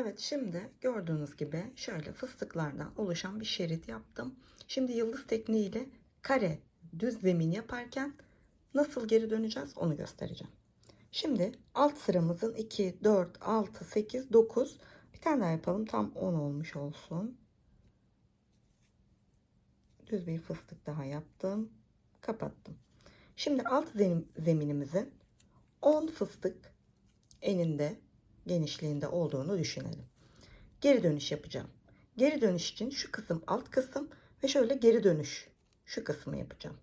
Evet şimdi gördüğünüz gibi şöyle fıstıklardan oluşan bir şerit yaptım. Şimdi yıldız tekniğiyle kare düz zemin yaparken nasıl geri döneceğiz onu göstereceğim. Şimdi alt sıramızın 2, 4, 6, 8, 9 bir tane daha yapalım tam 10 olmuş olsun. Düz bir fıstık daha yaptım. Kapattım. Şimdi alt zem- zeminimizin 10 fıstık eninde genişliğinde olduğunu düşünelim. Geri dönüş yapacağım. Geri dönüş için şu kısım alt kısım ve şöyle geri dönüş şu kısmı yapacağım.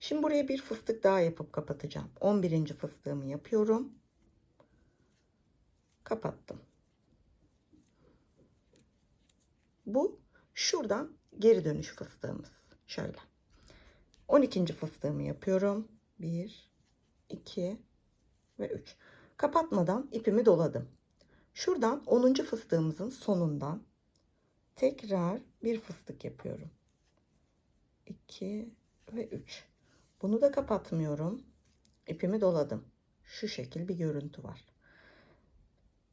Şimdi buraya bir fıstık daha yapıp kapatacağım. 11. fıstığımı yapıyorum. Kapattım. Bu şuradan geri dönüş fıstığımız. Şöyle. 12. fıstığımı yapıyorum. 1 2 ve 3. Kapatmadan ipimi doladım. Şuradan 10. fıstığımızın sonundan tekrar bir fıstık yapıyorum. 2 ve 3. Bunu da kapatmıyorum. İpimi doladım. Şu şekil bir görüntü var.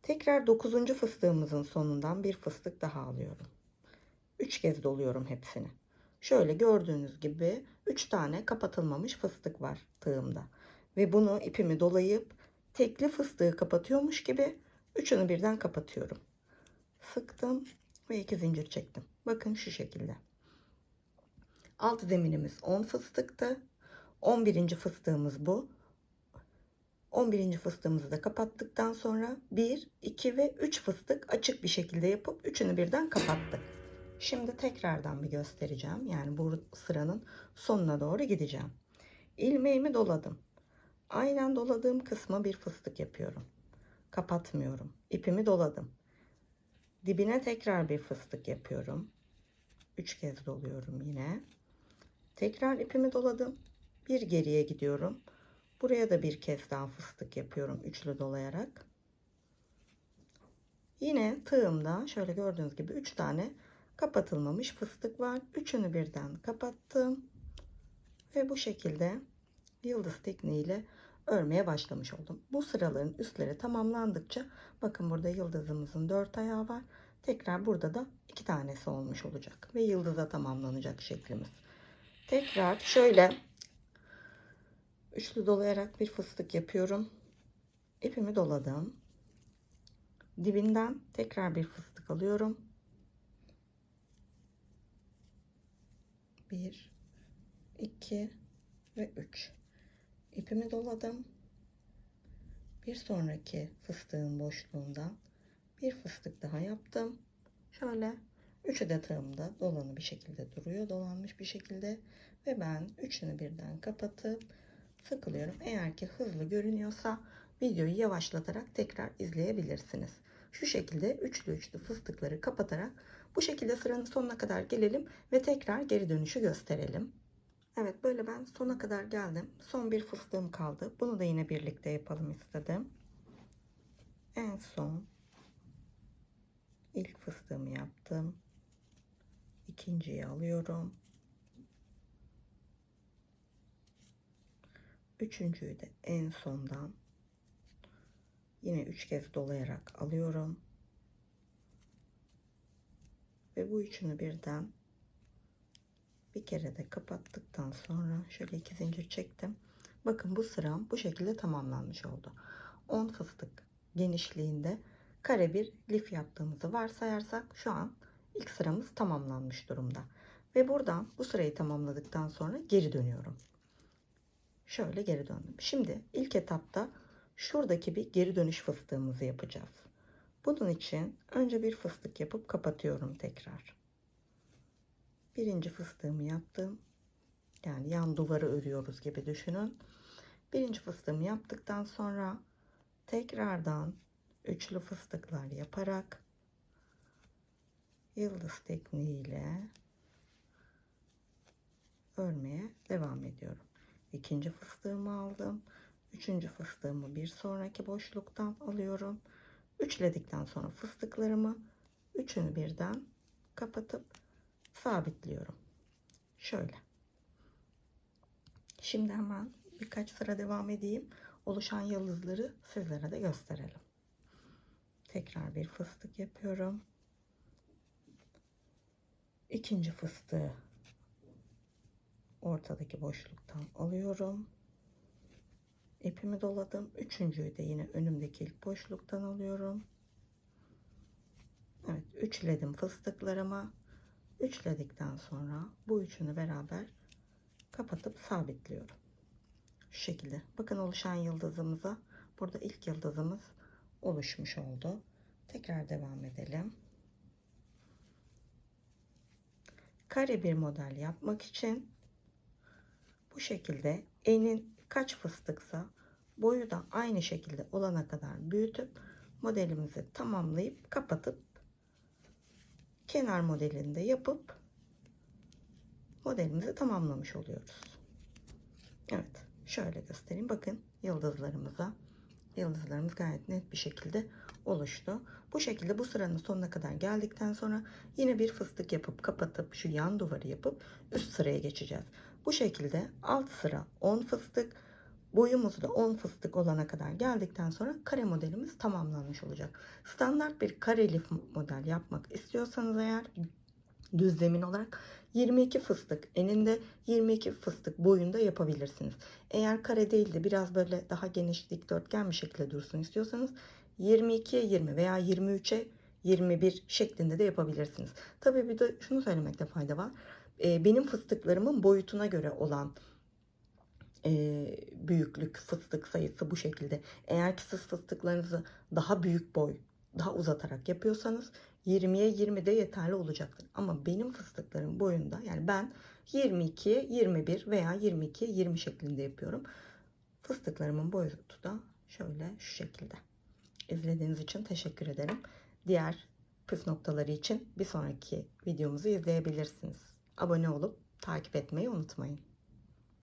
Tekrar 9. fıstığımızın sonundan bir fıstık daha alıyorum. 3 kez doluyorum hepsini. Şöyle gördüğünüz gibi 3 tane kapatılmamış fıstık var tığımda. Ve bunu ipimi dolayıp tekli fıstığı kapatıyormuş gibi üçünü birden kapatıyorum. Sıktım ve iki zincir çektim. Bakın şu şekilde. Alt zeminimiz 10 fıstıktı. 11. fıstığımız bu. 11. fıstığımızı da kapattıktan sonra 1, 2 ve 3 fıstık açık bir şekilde yapıp üçünü birden kapattık. Şimdi tekrardan bir göstereceğim. Yani bu sıranın sonuna doğru gideceğim. İlmeğimi doladım. Aynen doladığım kısma bir fıstık yapıyorum. Kapatmıyorum. İpimi doladım. Dibine tekrar bir fıstık yapıyorum. 3 kez doluyorum yine. Tekrar ipimi doladım. Bir geriye gidiyorum. Buraya da bir kez daha fıstık yapıyorum üçlü dolayarak. Yine tığımda şöyle gördüğünüz gibi 3 tane kapatılmamış fıstık var. Üçünü birden kapattım. Ve bu şekilde yıldız tekniğiyle örmeye başlamış oldum. Bu sıraların üstleri tamamlandıkça bakın burada yıldızımızın 4 ayağı var. Tekrar burada da 2 tanesi olmuş olacak ve yıldıza tamamlanacak şeklimiz. Tekrar şöyle üçlü dolayarak bir fıstık yapıyorum. İpimi doladım. Dibinden tekrar bir fıstık alıyorum. 1 2 ve 3 ipimi doladım. Bir sonraki fıstığın boşluğundan bir fıstık daha yaptım. Şöyle üçü de tığımda dolanı bir şekilde duruyor dolanmış bir şekilde. Ve ben üçünü birden kapatıp sıkılıyorum. Eğer ki hızlı görünüyorsa videoyu yavaşlatarak tekrar izleyebilirsiniz. Şu şekilde üçlü üçlü fıstıkları kapatarak bu şekilde sıranın sonuna kadar gelelim ve tekrar geri dönüşü gösterelim. Evet böyle ben sona kadar geldim. Son bir fıstığım kaldı. Bunu da yine birlikte yapalım istedim. En son ilk fıstığımı yaptım. İkinciyi alıyorum. Üçüncüyü de en sondan yine üç kez dolayarak alıyorum. Ve bu üçünü birden bir kere de kapattıktan sonra şöyle iki zincir çektim. Bakın bu sıram bu şekilde tamamlanmış oldu. 10 fıstık genişliğinde kare bir lif yaptığımızı varsayarsak şu an ilk sıramız tamamlanmış durumda. Ve buradan bu sırayı tamamladıktan sonra geri dönüyorum. Şöyle geri döndüm. Şimdi ilk etapta şuradaki bir geri dönüş fıstığımızı yapacağız. Bunun için önce bir fıstık yapıp kapatıyorum tekrar. Birinci fıstığımı yaptım. Yani yan duvarı örüyoruz gibi düşünün. Birinci fıstığımı yaptıktan sonra tekrardan üçlü fıstıklar yaparak yıldız tekniğiyle örmeye devam ediyorum. İkinci fıstığımı aldım. Üçüncü fıstığımı bir sonraki boşluktan alıyorum. Üçledikten sonra fıstıklarımı üçünü birden kapatıp sabitliyorum. Şöyle. Şimdi hemen birkaç sıra devam edeyim. Oluşan yıldızları sizlere de gösterelim. Tekrar bir fıstık yapıyorum. İkinci fıstığı ortadaki boşluktan alıyorum. İpimi doladım. Üçüncüyü de yine önümdeki ilk boşluktan alıyorum. Evet, üçledim fıstıklarımı. Üçledikten sonra bu üçünü beraber kapatıp sabitliyorum. Şu şekilde. Bakın oluşan yıldızımıza burada ilk yıldızımız oluşmuş oldu. Tekrar devam edelim. Kare bir model yapmak için bu şekilde enin kaç fıstıksa boyu da aynı şekilde olana kadar büyütüp modelimizi tamamlayıp kapatıp kenar modelinde yapıp modelimizi tamamlamış oluyoruz. Evet şöyle göstereyim bakın yıldızlarımıza yıldızlarımız gayet net bir şekilde oluştu. Bu şekilde bu sıranın sonuna kadar geldikten sonra yine bir fıstık yapıp kapatıp şu yan duvarı yapıp üst sıraya geçeceğiz. Bu şekilde alt sıra 10 fıstık boyumuz da 10 fıstık olana kadar geldikten sonra kare modelimiz tamamlanmış olacak. Standart bir kareli model yapmak istiyorsanız eğer düz zemin olarak 22 fıstık eninde 22 fıstık boyunda yapabilirsiniz. Eğer kare değil de biraz böyle daha geniş dikdörtgen bir şekilde dursun istiyorsanız 22'ye 20 veya 23'e 21 şeklinde de yapabilirsiniz. Tabii bir de şunu söylemekte fayda var. Ee, benim fıstıklarımın boyutuna göre olan e, büyüklük fıstık sayısı bu şekilde. Eğer ki siz fıstıklarınızı daha büyük boy, daha uzatarak yapıyorsanız 20'ye 20 de yeterli olacaktır. Ama benim fıstıklarım boyunda yani ben 22'ye 21 veya 22'ye 20 şeklinde yapıyorum. Fıstıklarımın boyutu da şöyle şu şekilde. İzlediğiniz için teşekkür ederim. Diğer püf noktaları için bir sonraki videomuzu izleyebilirsiniz. Abone olup takip etmeyi unutmayın.